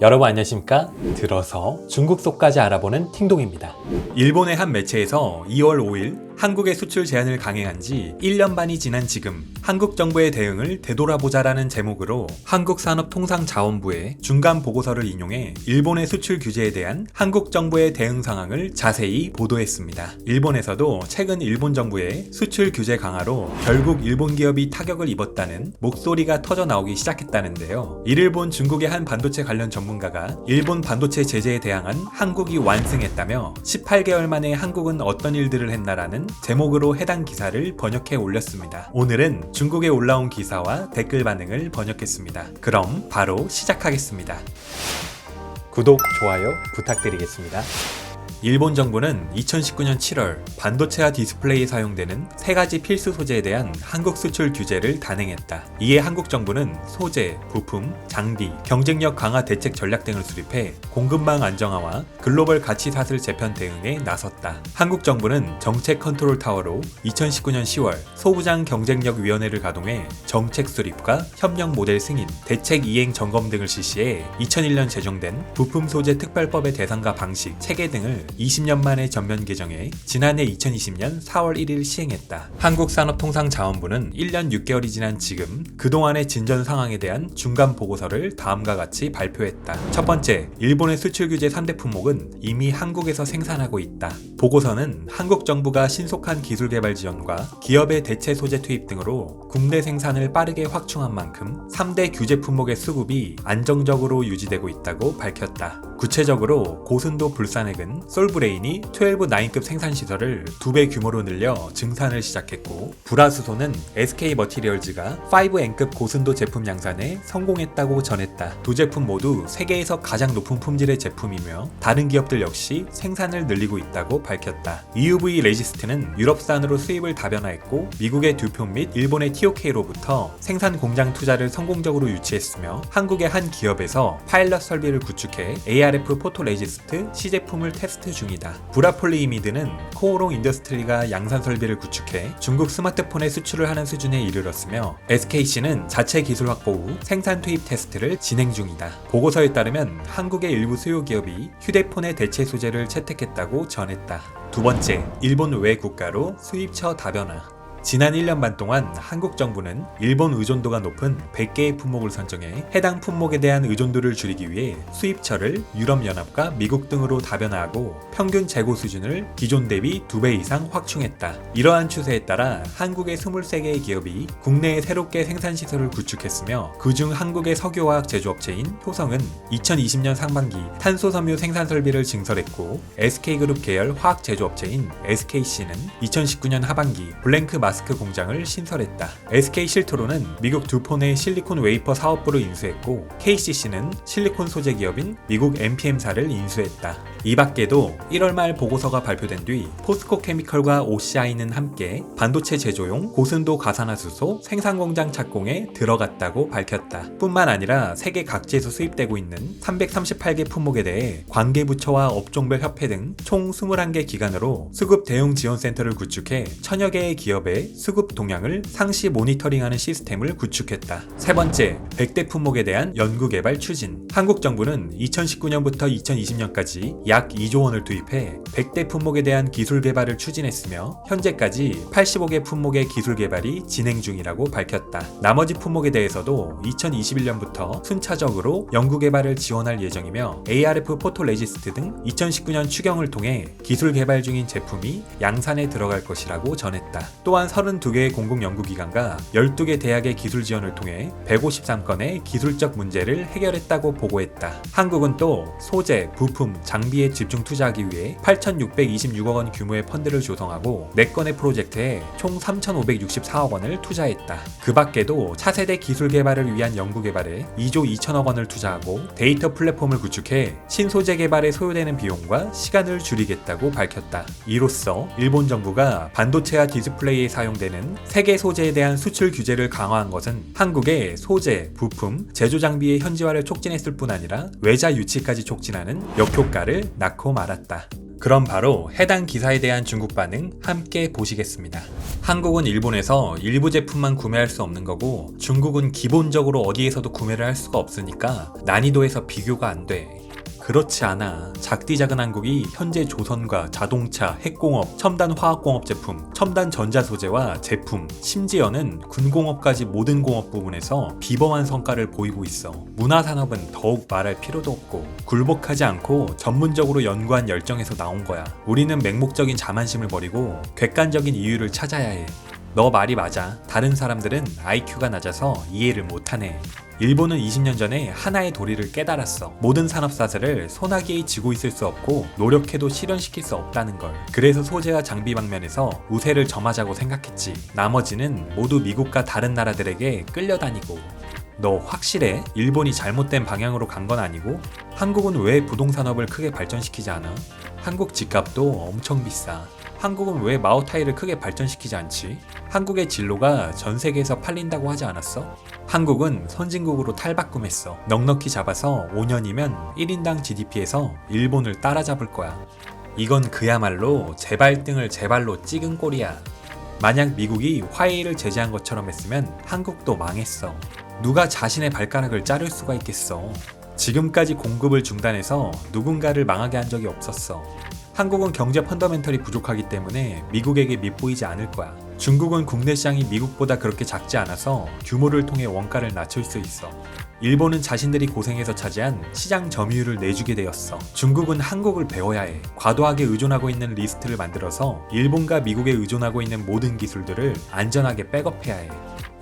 여러분 안녕하십니까? 들어서 중국 속까지 알아보는 팅동입니다. 일본의 한 매체에서 2월 5일 한국의 수출 제한을 강행한 지 1년 반이 지난 지금 한국 정부의 대응을 되돌아보자라는 제목으로 한국산업통상자원부의 중간 보고서를 인용해 일본의 수출 규제에 대한 한국 정부의 대응 상황을 자세히 보도했습니다. 일본에서도 최근 일본 정부의 수출 규제 강화로 결국 일본 기업이 타격을 입었다는 목소리가 터져 나오기 시작했다는데요. 이를 본 중국의 한 반도체 관련 전문가가 일본 반도체 제재에 대항한 한국이 완승했다며 18개월 만에 한국은 어떤 일들을 했나라는 제목으로 해당 기사를 번역해 올렸습니다. 오늘은 중국에 올라온 기사와 댓글 반응을 번역했습니다. 그럼 바로 시작하겠습니다. 구독, 좋아요 부탁드리겠습니다. 일본 정부는 2019년 7월 반도체와 디스플레이에 사용되는 세 가지 필수 소재에 대한 한국 수출 규제를 단행했다. 이에 한국 정부는 소재, 부품, 장비, 경쟁력 강화 대책 전략 등을 수립해 공급망 안정화와 글로벌 가치 사슬 재편 대응에 나섰다. 한국 정부는 정책 컨트롤 타워로 2019년 10월 소부장 경쟁력 위원회를 가동해 정책 수립과 협력 모델 승인, 대책 이행 점검 등을 실시해 2001년 제정된 부품 소재 특별법의 대상과 방식, 체계 등을 20년 만에 전면 개정해 지난해 2020년 4월 1일 시행했다. 한국산업통상자원부는 1년 6개월이 지난 지금 그동안의 진전 상황에 대한 중간 보고서를 다음과 같이 발표했다. 첫 번째, 일본의 수출 규제 3대 품목은 이미 한국에서 생산하고 있다. 보고서는 한국 정부가 신속한 기술 개발 지원과 기업의 대체 소재 투입 등으로 국내 생산을 빠르게 확충한 만큼 3대 규제 품목의 수급이 안정적으로 유지되고 있다고 밝혔다. 구체적으로 고순도 불산액은 솔 브레인이 12-9급 생산시설을 2배 규모로 늘려 증산을 시작했고 불화수소는 SK 머티리얼즈가 5N급 고순도 제품 양산에 성공했다고 전했다. 두 제품 모두 세계에서 가장 높은 품질의 제품이며 다른 기업들 역시 생산을 늘리고 있다고 밝혔다. EUV 레지스트는 유럽산으로 수입을 다변화했고 미국의 듀폰 및 일본의 TOK로부터 생산 공장 투자를 성공적으로 유치했으며 한국의 한 기업에서 파일럿 설비를 구축해 ARF 포토 레지스트 시제품을 테스트 중이다. 브라폴리이미드는 코오롱 인더스트리가 양산 설비를 구축해 중국 스마트폰에 수출을 하는 수준에 이르렀으며 SKC는 자체 기술 확보 후 생산 투입 테스트를 진행 중이다. 보고서에 따르면 한국의 일부 수요 기업이 휴대폰의 대체 소재를 채택했다고 전했다. 두 번째, 일본 외 국가로 수입처 다변화. 지난 1년 반 동안 한국 정부는 일본 의존도가 높은 100개의 품목을 선정해 해당 품목에 대한 의존도를 줄이기 위해 수입처를 유럽연합과 미국 등으로 다변화하고 평균 재고 수준을 기존 대비 2배 이상 확충했다. 이러한 추세에 따라 한국의 23개의 기업이 국내에 새롭게 생산시설을 구축했으며 그중 한국의 석유화학 제조업체인 효성은 2020년 상반기 탄소섬유 생산 설비를 증설했고 SK그룹 계열 화학 제조업체인 SKC는 2019년 하반기 블랭크 마스 크 공장을 신설했다. SK 실트로는 미국 두폰의 실리콘 웨이퍼 사업부를 인수했고 KCC는 실리콘 소재 기업인 미국 MPM사를 인수했다. 이 밖에도 1월 말 보고서가 발표된 뒤 포스코 케미컬과 OCI는 함께 반도체 제조용 고순도 가산화수소 생산 공장 착공에 들어갔다고 밝혔다. 뿐만 아니라 세계 각지에서 수입되고 있는 338개 품목에 대해 관계 부처와 업종별 협회 등 총 21개 기관으로 수급 대응 지원 센터를 구축해 천여 개의 기업 의 수급 동향을 상시 모니터링하는 시스템을 구축했다. 세 번째, 100대 품목에 대한 연구 개발 추진. 한국 정부는 2019년부터 2020년까지 약 2조 원을 투입해 100대 품목에 대한 기술 개발을 추진했으며 현재까지 85개 품목의 기술 개발이 진행 중이라고 밝혔다. 나머지 품목에 대해서도 2021년부터 순차적으로 연구 개발을 지원할 예정이며 ARF 포토 레지스트 등 2019년 추경을 통해 기술 개발 중인 제품이 양산에 들어갈 것이라고 전했다. 또한 32개의 공공연구기관과 12개 대학의 기술 지원을 통해 153건의 기술적 문제를 해결했다고 보고했다. 한국은 또 소재, 부품, 장비에 집중 투자하기 위해 8,626억 원 규모의 펀드를 조성하고 4건의 프로젝트에 총 3,564억 원을 투자했다. 그 밖에도 차세대 기술 개발을 위한 연구 개발에 2조 2천억 원을 투자하고 데이터 플랫폼을 구축해 신소재 개발에 소요되는 비용과 시간을 줄이겠다고 밝혔다. 이로써 일본 정부가 반도체와 디스플레이에 사 용되는 세계 소재에 대한 수출 규제를 강화한 것은 한국의 소재, 부품, 제조 장비의 현지화를 촉진했을 뿐 아니라 외자 유치까지 촉진하는 역효과를 낳고 말았다. 그럼 바로 해당 기사에 대한 중국 반응 함께 보시겠습니다. 한국은 일본에서 일부 제품만 구매할 수 없는 거고 중국은 기본적으로 어디에서도 구매를 할 수가 없으니까 난이도에서 비교가 안 돼. 그렇지 않아. 작디 작은 한국이 현재 조선과 자동차, 핵공업, 첨단 화학공업 제품, 첨단 전자 소재와 제품, 심지어는 군공업까지 모든 공업 부분에서 비범한 성과를 보이고 있어. 문화산업은 더욱 말할 필요도 없고 굴복하지 않고 전문적으로 연구한 열정에서 나온 거야. 우리는 맹목적인 자만심을 버리고 객관적인 이유를 찾아야 해. 너 말이 맞아. 다른 사람들은 IQ가 낮아서 이해를 못하네. 일본은 20년 전에 하나의 도리를 깨달았어. 모든 산업 사슬을 소나기에 지고 있을 수 없고 노력해도 실현시킬 수 없다는 걸. 그래서 소재와 장비 방면에서 우세를 점하자고 생각했지. 나머지는 모두 미국과 다른 나라들에게 끌려다니고. 너 확실해? 일본이 잘못된 방향으로 간 건 아니고? 한국은 왜 부동산업을 크게 발전시키지 않아? 한국 집값도 엄청 비싸. 한국은 왜 마오타이를 크게 발전시키지 않지? 한국의 진로가 전 세계에서 팔린다고 하지 않았어? 한국은 선진국으로 탈바꿈했어. 넉넉히 잡아서 5년이면 1인당 GDP에서 일본을 따라잡을 거야. 이건 그야말로 재발등을 제발로 찍은 꼴이야. 만약 미국이 화웨이를 제재한 것처럼 했으면 한국도 망했어. 누가 자신의 발가락을 자를 수가 있겠어. 지금까지 공급을 중단해서 누군가를 망하게 한 적이 없었어. 한국은 경제 펀더멘털이 부족하기 때문에 미국에게 밉보이지 않을 거야. 중국은 국내 시장이 미국보다 그렇게 작지 않아서 규모를 통해 원가를 낮출 수 있어. 일본은 자신들이 고생해서 차지한 시장 점유율을 내주게 되었어. 중국은 한국을 배워야 해. 과도하게 의존하고 있는 리스트를 만들어서 일본과 미국에 의존하고 있는 모든 기술들을 안전하게 백업해야 해.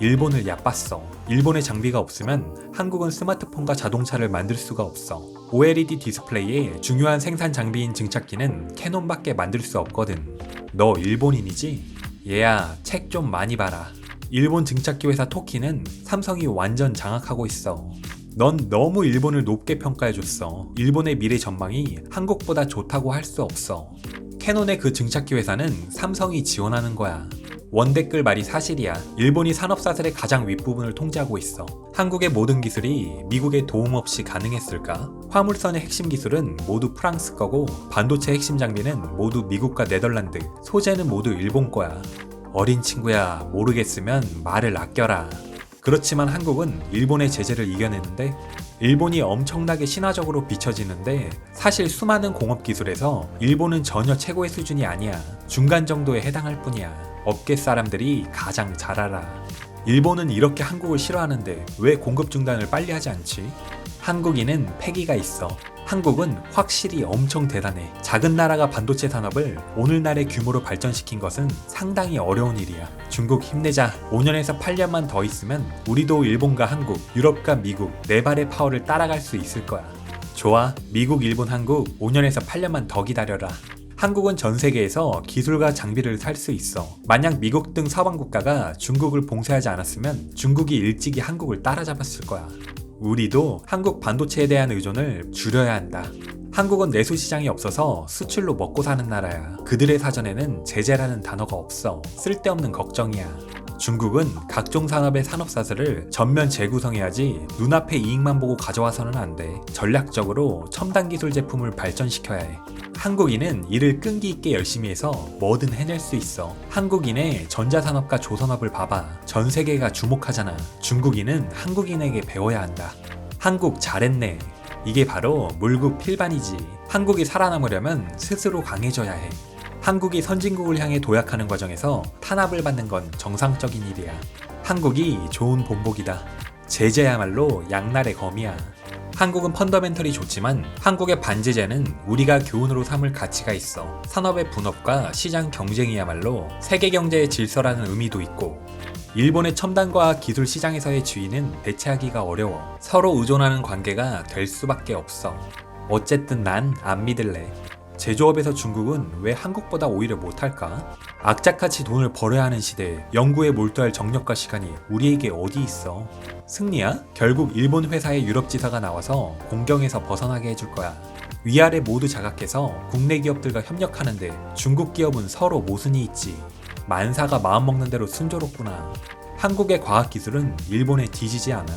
일본을 얕봤어. 일본의 장비가 없으면 한국은 스마트폰과 자동차를 만들 수가 없어. OLED 디스플레이의 중요한 생산 장비인 증착기는 캐논밖에 만들 수 없거든. 너 일본인이지? 얘야, 책 좀 많이 봐라. 일본 증착기 회사 토키는 삼성이 완전 장악하고 있어. 넌 너무 일본을 높게 평가해줬어. 일본의 미래 전망이 한국보다 좋다고 할 수 없어. 캐논의 그 증착기 회사는 삼성이 지원하는 거야. 원댓글 말이 사실이야. 일본이 산업사슬의 가장 윗부분을 통제하고 있어. 한국의 모든 기술이 미국의 도움 없이 가능했을까? 화물선의 핵심 기술은 모두 프랑스 거고 반도체 핵심 장비는 모두 미국과 네덜란드, 소재는 모두 일본 거야. 어린 친구야, 모르겠으면 말을 아껴라. 그렇지만 한국은 일본의 제재를 이겨내는데 일본이 엄청나게 신화적으로 비춰지는데 사실 수많은 공업 기술에서 일본은 전혀 최고의 수준이 아니야. 중간 정도에 해당할 뿐이야. 업계 사람들이 가장 잘 알아. 일본은 이렇게 한국을 싫어하는데 왜 공급 중단을 빨리 하지 않지? 한국인은 패기가 있어. 한국은 확실히 엄청 대단해. 작은 나라가 반도체 산업을 오늘날의 규모로 발전시킨 것은 상당히 어려운 일이야. 중국 힘내자. 5년에서 8년만 더 있으면 우리도 일본과 한국, 유럽과 미국 네 발의 파워를 따라갈 수 있을 거야. 좋아. 미국, 일본, 한국 5년에서 8년만 더 기다려라. 한국은 전 세계에서 기술과 장비를 살 수 있어. 만약 미국 등 서방 국가가 중국을 봉쇄하지 않았으면 중국이 일찍이 한국을 따라잡았을 거야. 우리도 한국 반도체에 대한 의존을 줄여야 한다. 한국은 내수 시장이 없어서 수출로 먹고 사는 나라야. 그들의 사전에는 제재라는 단어가 없어. 쓸데없는 걱정이야. 중국은 각종 산업의 산업사슬을 전면 재구성해야지 눈앞의 이익만 보고 가져와서는 안 돼. 전략적으로 첨단 기술 제품을 발전시켜야 해. 한국인은 이를 끈기 있게 열심히 해서 뭐든 해낼 수 있어. 한국인의 전자산업과 조선업을 봐봐. 전 세계가 주목하잖아. 중국인은 한국인에게 배워야 한다. 한국 잘했네. 이게 바로 물국 필반이지. 한국이 살아남으려면 스스로 강해져야 해. 한국이 선진국을 향해 도약하는 과정에서 탄압을 받는 건 정상적인 일이야. 한국이 좋은 본보기다. 제재야말로 양날의 검이야. 한국은 펀더멘털이 좋지만 한국의 반제재는 우리가 교훈으로 삼을 가치가 있어. 산업의 분업과 시장 경쟁이야말로 세계 경제의 질서라는 의미도 있고 일본의 첨단과학 기술 시장에서의 주인은 대체하기가 어려워. 서로 의존하는 관계가 될 수밖에 없어. 어쨌든 난 안 믿을래. 제조업에서 중국은 왜 한국보다 오히려 못할까? 악착같이 돈을 벌어야 하는 시대에 연구에 몰두할 정력과 시간이 우리에게 어디 있어? 승리야? 결국 일본 회사의 유럽 지사가 나와서 공경에서 벗어나게 해줄 거야. 위아래 모두 자각해서 국내 기업들과 협력하는데 중국 기업은 서로 모순이 있지. 만사가 마음먹는 대로 순조롭구나. 한국의 과학기술은 일본에 뒤지지 않아.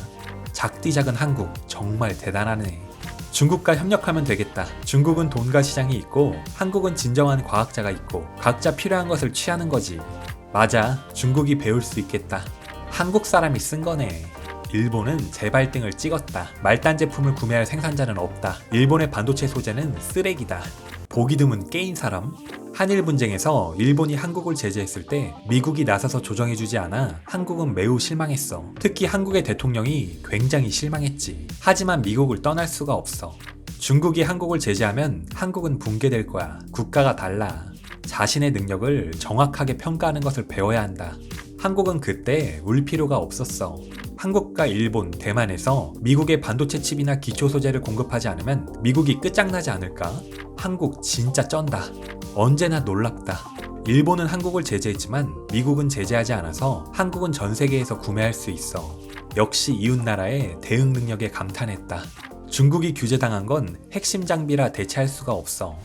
작디 작은 한국 정말 대단하네. 중국과 협력하면 되겠다. 중국은 돈과 시장이 있고 한국은 진정한 과학자가 있고 각자 필요한 것을 취하는 거지. 맞아. 중국이 배울 수 있겠다. 한국 사람이 쓴 거네. 일본은 재발등을 찍었다. 말단 제품을 구매할 생산자는 없다. 일본의 반도체 소재는 쓰레기다. 보기 드문 깨인 사람? 한일 분쟁에서 일본이 한국을 제재했을 때 미국이 나서서 조정해주지 않아 한국은 매우 실망했어. 특히 한국의 대통령이 굉장히 실망했지. 하지만 미국을 떠날 수가 없어. 중국이 한국을 제재하면 한국은 붕괴될 거야. 국가가 달라. 자신의 능력을 정확하게 평가하는 것을 배워야 한다. 한국은 그때 울 필요가 없었어. 한국과 일본, 대만에서 미국의 반도체 칩이나 기초 소재를 공급하지 않으면 미국이 끝장나지 않을까? 한국 진짜 쩐다. 언제나 놀랍다. 일본은 한국을 제재했지만 미국은 제재하지 않아서 한국은 전 세계에서 구매할 수 있어. 역시 이웃나라의 대응 능력에 감탄했다. 중국이 규제당한 건 핵심 장비라 대체할 수가 없어.